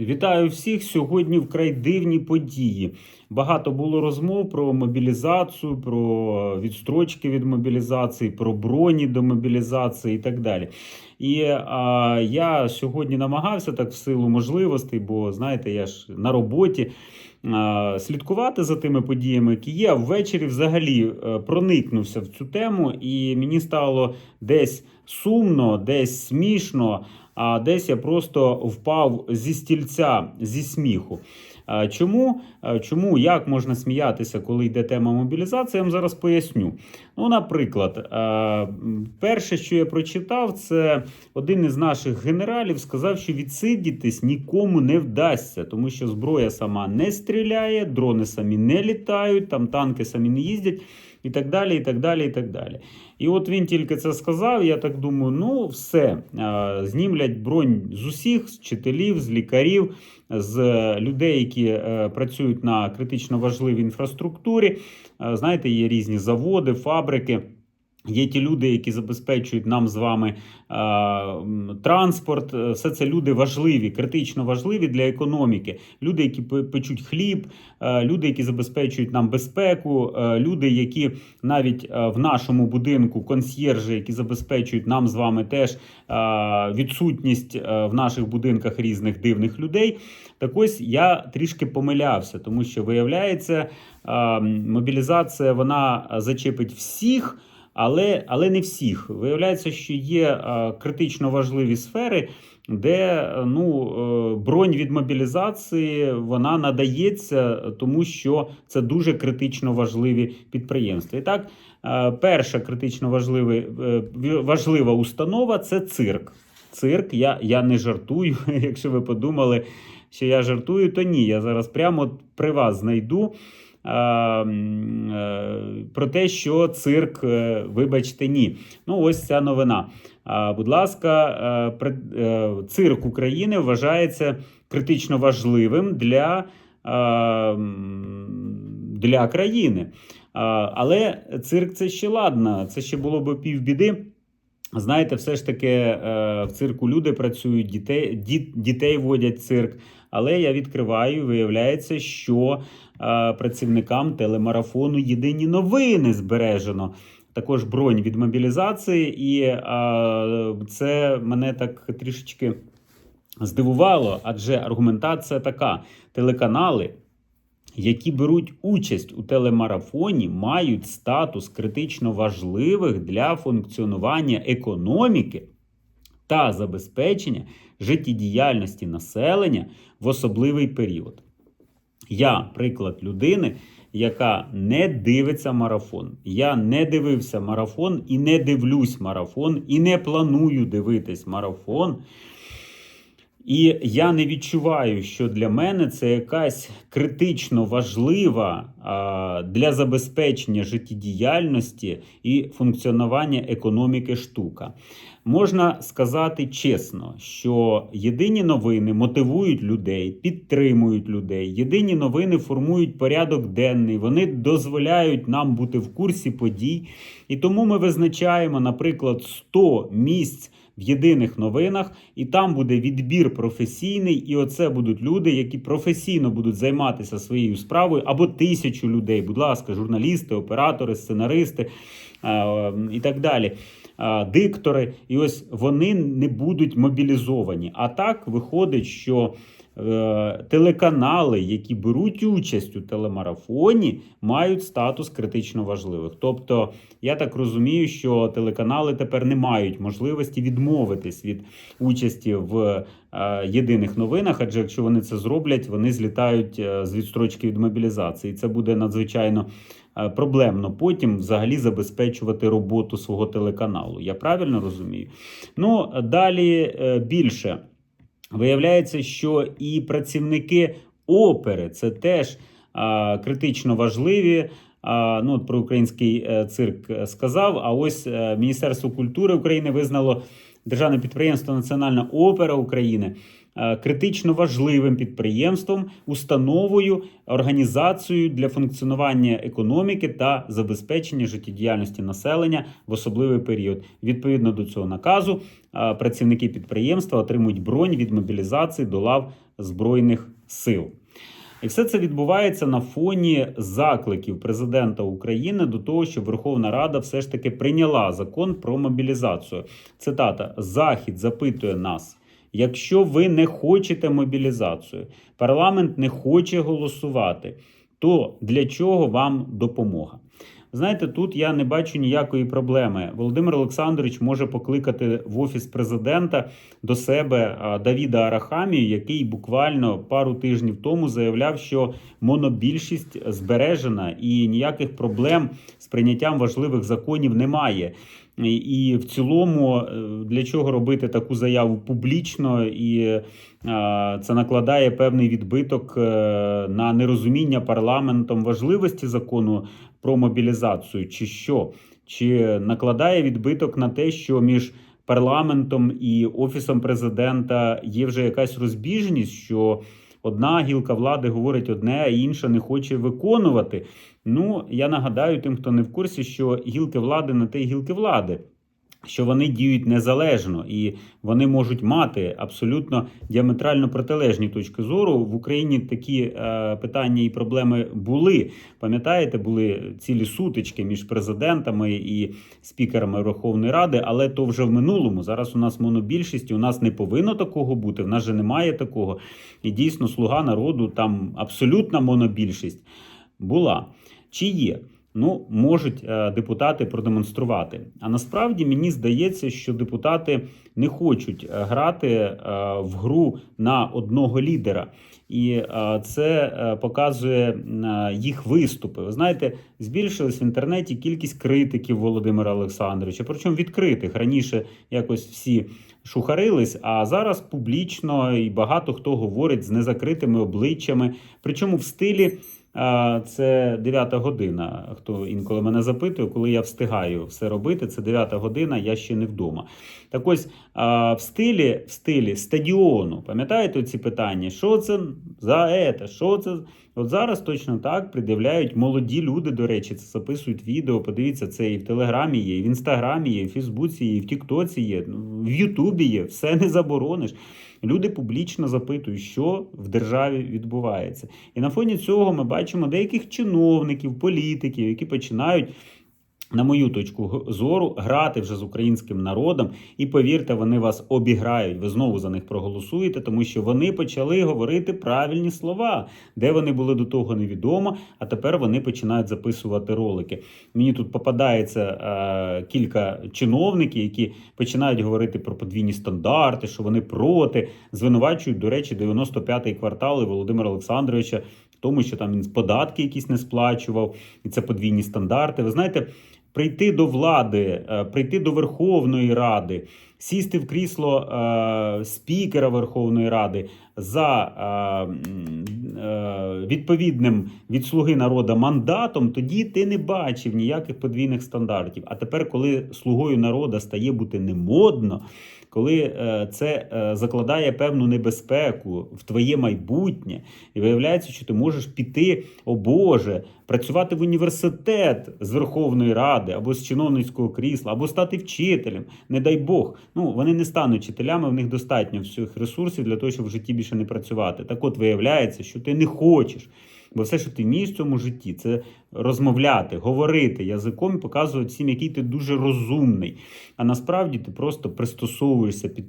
Вітаю всіх! Сьогодні вкрай дивні події. Багато було розмов про мобілізацію, про відстрочки від мобілізації, про броні до мобілізації і так далі. І а, я сьогодні намагався так в силу можливостей, бо знаєте, я ж на роботі. а, Слідкувати за тими подіями, які є, ввечері взагалі е, проникнувся в цю тему, і мені стало десь сумно, десь смішно, а десь я просто впав зі стільця зі сміху. Чому? Чому як можна сміятися, коли йде тема мобілізації? Я вам зараз поясню. Ну, наприклад, перше, що я прочитав, це один із наших генералів сказав, що відсидітись нікому не вдасться, тому що зброя сама не стріляє, дрони самі не літають, там танки самі не їздять. І так далі, і так далі, і так далі. І от він тільки це сказав. Я так думаю, ну все, знімлять бронь з усіх, з вчителів, з лікарів, з людей, які е, працюють на критично важливій інфраструктурі. Е, Знаєте, є різні заводи, фабрики. Є ті люди, які забезпечують нам з вами е, транспорт. Е, Все це люди важливі, критично важливі для економіки. Люди, які печуть хліб, е, люди, які забезпечують нам безпеку, люди, які навіть в нашому будинку консьєржі, які забезпечують нам з вами теж відсутність в наших будинках різних дивних людей. Так ось я трішки помилявся, тому що виявляється, е, мобілізація вона зачепить всіх. Але, але не всіх. Виявляється, що є е, критично важливі сфери, де е, ну, е, бронь від мобілізації вона надається, тому що це дуже критично важливі підприємства. І так, перша критично важлива установа це цирк. Цирк, я, я не жартую. Якщо ви подумали, що я жартую, то ні. Я зараз прямо при вас знайду. М, е, про те, що цирк, е, вибачте, ні. Ну, ось ця новина. Будь ласка, е, е, цирк України вважається критично важливим для, для країни. Але цирк це ще ладно, це ще було б півбіди. Знаєте, все ж таки е, в цирку люди працюють, дітей, дітей водять цирк. Але я відкриваю, виявляється, що е, працівникам телемарафону єдині новини збережено. Також бронь від мобілізації, і е, це мене так трішечки здивувало, адже аргументація така: телеканали, які беруть участь у телемарафоні, мають статус критично важливих для функціонування економіки та забезпечення життєдіяльності населення в особливий період. Я приклад людини, яка не дивиться марафон. Я не дивився марафон і не дивлюсь марафон, і не планую дивитись марафон. І я не відчуваю, що для мене це якась критично важлива для забезпечення життєдіяльності і функціонування економіки штука. Можна сказати чесно, що єдині новини мотивують людей, підтримують людей. Єдині новини формують порядок денний. Вони дозволяють нам бути в курсі подій. І тому ми визначаємо, наприклад, 100 місць в єдиних новинах, і там буде відбір професійний, і оце будуть люди, які професійно будуть займатися своєю справою, або тисячу людей, будь ласка, журналісти, оператори, сценаристи е, і так далі. е, Диктори, і ось вони не будуть мобілізовані. А так виходить, що телеканали, які беруть участь у телемарафоні, мають статус критично важливих. Тобто, я так розумію, що телеканали тепер не мають можливості відмовитись від участі в е, єдиних новинах, адже якщо вони це зроблять, вони злітають е, з відстрочки від мобілізації. І це буде надзвичайно е, проблемно потім взагалі забезпечувати роботу свого телеканалу. Я правильно розумію? Ну, далі е, більше. Виявляється, що і працівники опери це теж а, критично важливі. А, ну, про український е, цирк е, сказав. А ось е, Міністерство культури України визнало державне підприємство Національна опера України критично важливим підприємством, установою, організацією для функціонування економіки та забезпечення життєдіяльності населення в особливий період. Відповідно до цього наказу, е, працівники підприємства отримують бронь від мобілізації до лав Збройних сил. І все це відбувається на фоні закликів президента України до того, щоб Верховна Рада все ж таки прийняла закон про мобілізацію. Цитата: Захід запитує нас. Якщо ви не хочете мобілізацію, парламент не хоче голосувати, то для чого вам допомога? Знаєте, тут я не бачу ніякої проблеми. Володимир Олександрович може покликати в офіс президента до себе Давіда Арахамію, який буквально пару тижнів тому заявляв, що монобільшість збережена і ніяких проблем з прийняттям важливих законів немає. І- в цілому, е, для чого робити таку заяву публічно, і це накладає певний відбиток е, на нерозуміння парламентом важливості закону про мобілізацію, чи що? Чи накладає відбиток на те, що між парламентом і офісом президента є вже якась розбіжність, що одна гілка влади говорить одне, а інша не хоче виконувати. Ну, я нагадаю тим, хто не в курсі, що гілки влади на те гілки влади. Що вони діють незалежно і вони можуть мати абсолютно діаметрально протилежні точки зору. В Україні такі е, питання і проблеми були. Пам'ятаєте, були цілі сутички між президентами і спікерами Верховної Ради, але то вже в минулому. Зараз у нас монобільшість, у нас не повинно такого бути. В нас же немає такого. І дійсно, слуга народу там абсолютна монобільшість була чи є. Ну, можуть е, депутати продемонструвати. А насправді мені здається, що депутати не хочуть е, грати е, в гру на одного лідера. І це показує їх виступи. Ви знаєте, збільшилась в інтернеті кількість критиків Володимира Олександровича, причому відкритих. Раніше якось всі шухарились, а зараз публічно і багато хто говорить з незакритими обличчями, причому в стилі. Це 9 година. Хто інколи мене запитує, коли я встигаю все робити, це 9 година, я ще не вдома. Так ось в стилі в стилі стадіону, пам'ятаєте ці питання? Що це за ете? Що це? От зараз точно так пред'являють молоді люди, до речі, це записують відео. Подивіться, це і в Телеграмі є, і в Інстаграмі є, і в Фейсбуці є, і в Тіктоці є, в Ютубі є, все не заборониш. Люди публічно запитують, що в державі відбувається. І на фоні цього ми бачимо деяких чиновників, політиків, які починають. На мою точку зору, грати вже з українським народом, і повірте, вони вас обіграють. Ви знову за них проголосуєте, тому що вони почали говорити правильні слова, де вони були до того невідомо. А тепер вони починають записувати ролики. Мені тут попадається е, кілька чиновників, які починають говорити про подвійні стандарти, що вони проти, звинувачують, до речі, 95-й квартал і Володимира Олександровича в тому, що там він податки якісь не сплачував, і це подвійні стандарти. Ви знаєте прийти до влади, е, прийти до Верховної Ради, сісти в крісло е, спікера Верховної Ради за е, відповідним від слуги народу мандатом, тоді ти не бачив ніяких подвійних стандартів. А тепер, коли слугою народу стає бути немодно, коли е, це е, закладає певну небезпеку в твоє майбутнє, і виявляється, що ти можеш піти, о Боже, працювати в університет з Верховної Ради або з чиновницького крісла, або стати вчителем, не дай Бог. Ну вони не стануть вчителями, в них достатньо всіх ресурсів для того, щоб в житті більше не працювати. Так от виявляється, що ти не хочеш. Бо все, що ти вмієш в цьому житті, це розмовляти, говорити язиком показувати всім, який ти дуже розумний. А насправді ти просто пристосовуєшся під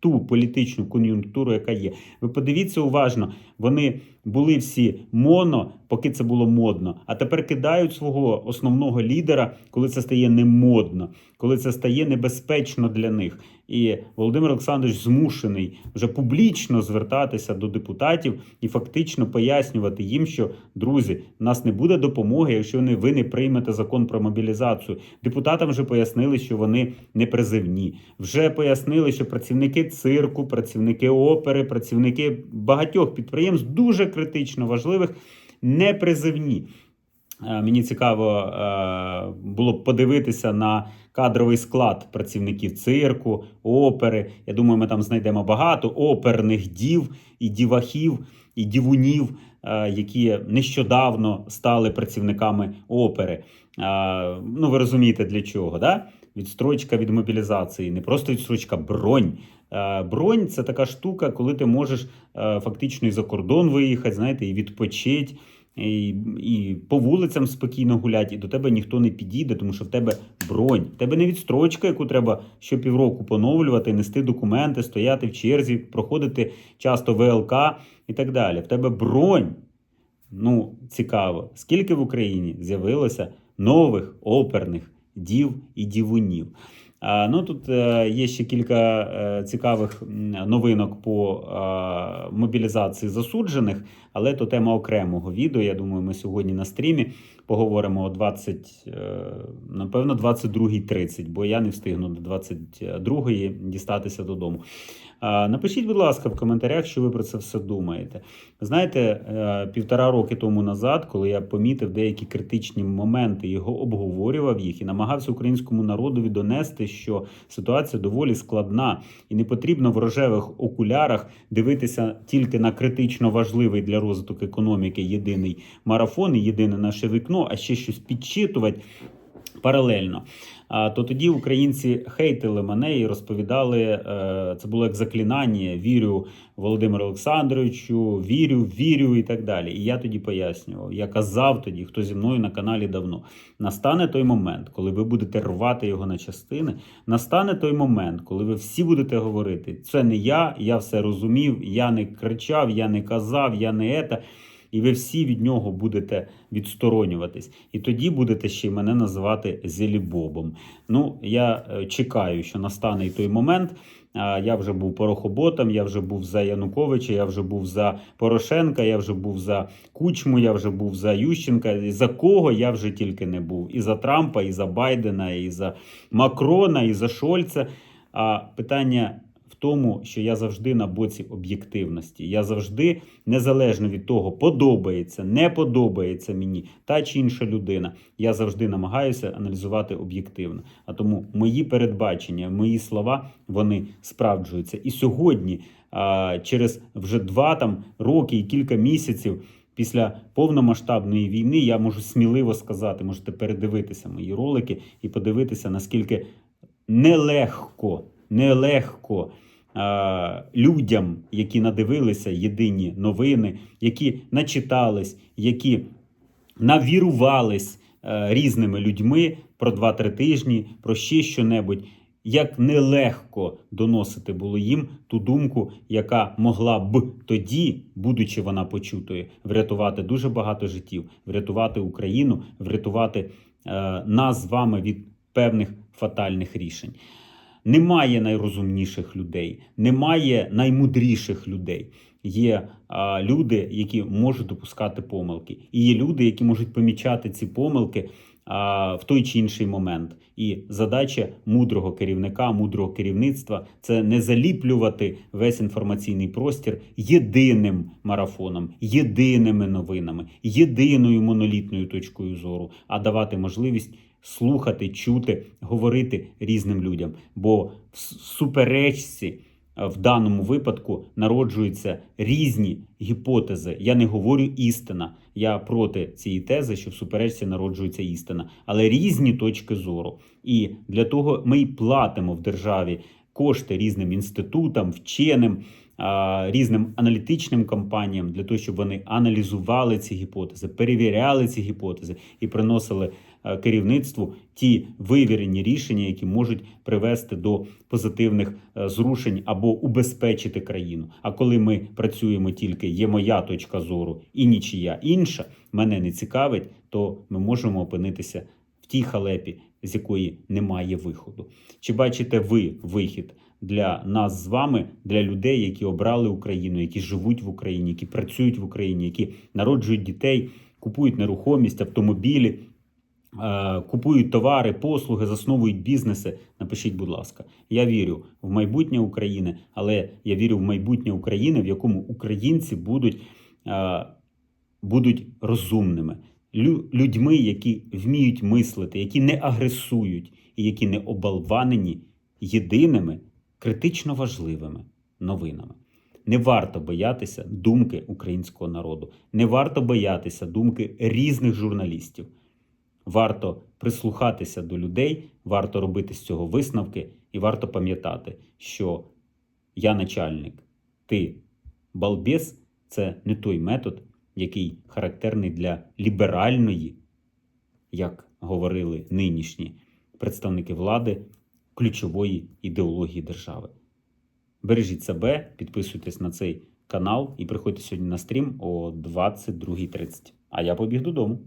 ту політичну кон'юнктуру, яка є. Ви подивіться уважно, вони були всі моно, поки це було модно, а тепер кидають свого основного лідера, коли це стає немодно, коли це стає небезпечно для них. І Володимир Олександрович змушений вже публічно звертатися до депутатів і фактично пояснювати їм, що друзі, нас не буде допомоги, якщо не ви не приймете закон про мобілізацію. Депутатам вже пояснили, що вони не призивні. Вже пояснили, що працівники цирку, працівники опери, працівники багатьох підприємств дуже критично важливих не призивні. Е, Мені цікаво е, було б подивитися на кадровий склад працівників цирку, опери. Я думаю, ми там знайдемо багато оперних дів і дівахів, і дівунів, е, які нещодавно стали працівниками опери. Ну, ви розумієте для чого, да? Відстрочка від мобілізації, не просто відстрочка, бронь. Е, Бронь це така штука, коли ти можеш е, фактично і за кордон виїхати, знаєте, і відпочити, і, і по вулицям спокійно гуляти, і до тебе ніхто не підійде, тому що в тебе бронь. В тебе не відстрочка, яку треба щопівроку поновлювати, нести документи, стояти в черзі, проходити часто ВЛК і так далі. В тебе бронь. Ну, цікаво, скільки в Україні з'явилося нових оперних дів і дівунів. А, ну тут е, є ще кілька е, цікавих новинок по е, мобілізації засуджених, але то тема окремого відео. Я думаю, ми сьогодні на стрімі поговоримо о 20, е, напевно, 22.30, бо я не встигну до 22.00 дістатися додому. Напишіть, будь ласка, в коментарях, що ви про це все думаєте. Знаєте, е, півтора роки тому назад, коли я помітив деякі критичні моменти, його обговорював їх і намагався українському народові донести, що ситуація доволі складна, і не потрібно в рожевих окулярах дивитися тільки на критично важливий для розвитку економіки єдиний марафон і єдине наше вікно, а ще щось підчитувати. Паралельно, то тоді українці хейтили мене і розповідали, е, це було як заклинання: вірю Володимиру Олександровичу, вірю, вірю і так далі. І я тоді пояснював, я казав тоді, хто зі мною на каналі давно. Настане той момент, коли ви будете рвати його на частини. Настане той момент, коли ви всі будете говорити: це не я, я все розумів, я не кричав, я не казав, я не ета. І ви всі від нього будете відсторонюватись. І тоді будете ще й мене називати Зелібобом. Ну, я е, чекаю, що настане і той момент. Я вже був порохоботом, я вже був за Януковича, я вже був за Порошенка, я вже був за Кучму, я вже був за Ющенка. За кого я вже тільки не був. І за Трампа, і за Байдена, і за Макрона, і за Шольца. А питання в тому, що я завжди на боці об'єктивності. Я завжди, незалежно від того, подобається, не подобається мені та чи інша людина. Я завжди намагаюся аналізувати об'єктивно. А тому мої передбачення, мої слова вони справджуються. І сьогодні, через вже два там роки і кілька місяців. Після повномасштабної війни я можу сміливо сказати, можете передивитися мої ролики і подивитися, наскільки нелегко, нелегко е, людям, які надивилися єдині новини, які начитались, які навірувались е, різними людьми про 2-3 тижні, про ще що-небудь. Як нелегко доносити було їм ту думку, яка могла б тоді, будучи вона почутою, врятувати дуже багато життів, врятувати Україну, врятувати е, нас з вами від певних фатальних рішень. Немає найрозумніших людей, немає наймудріших людей. Є а, люди, які можуть допускати помилки, і є люди, які можуть помічати ці помилки а, в той чи інший момент. І задача мудрого керівника, мудрого керівництва це не заліплювати весь інформаційний простір єдиним марафоном, єдиними новинами, єдиною монолітною точкою зору, а давати можливість слухати, чути, говорити різним людям. Бо в суперечці е, в даному випадку народжуються різні гіпотези. Я не говорю істина. Я проти цієї тези, що в суперечці народжується істина, але різні точки зору. І для того ми й платимо в державі кошти різним інститутам, вченим. Різним аналітичним компаніям для того, щоб вони аналізували ці гіпотези, перевіряли ці гіпотези і приносили керівництву ті вивірені рішення, які можуть привести до позитивних е, зрушень або убезпечити країну. А коли ми працюємо тільки є моя точка зору і нічия інша, мене не цікавить, то ми можемо опинитися в тій халепі, з якої немає виходу. Чи бачите ви вихід? Для нас з вами, для людей, які обрали Україну, які живуть в Україні, які працюють в Україні, які народжують дітей, купують нерухомість, автомобілі, е, купують товари, послуги, засновують бізнеси. Напишіть, будь ласка, я вірю в майбутнє України, але я вірю в майбутнє України, в якому українці будуть, е, будуть розумними. людьми, які вміють мислити, які не агресують і які не обалванені єдиними критично важливими новинами. Не варто боятися думки українського народу, не варто боятися думки різних журналістів. Варто прислухатися до людей, варто робити з цього висновки, і варто пам'ятати, що я начальник, ти балбес це не той метод, який характерний для ліберальної, як говорили нинішні представники влади, ключової ідеології держави. Бережіть себе, підписуйтесь на цей канал і приходьте сьогодні на стрім о 22.30. А я побіг додому.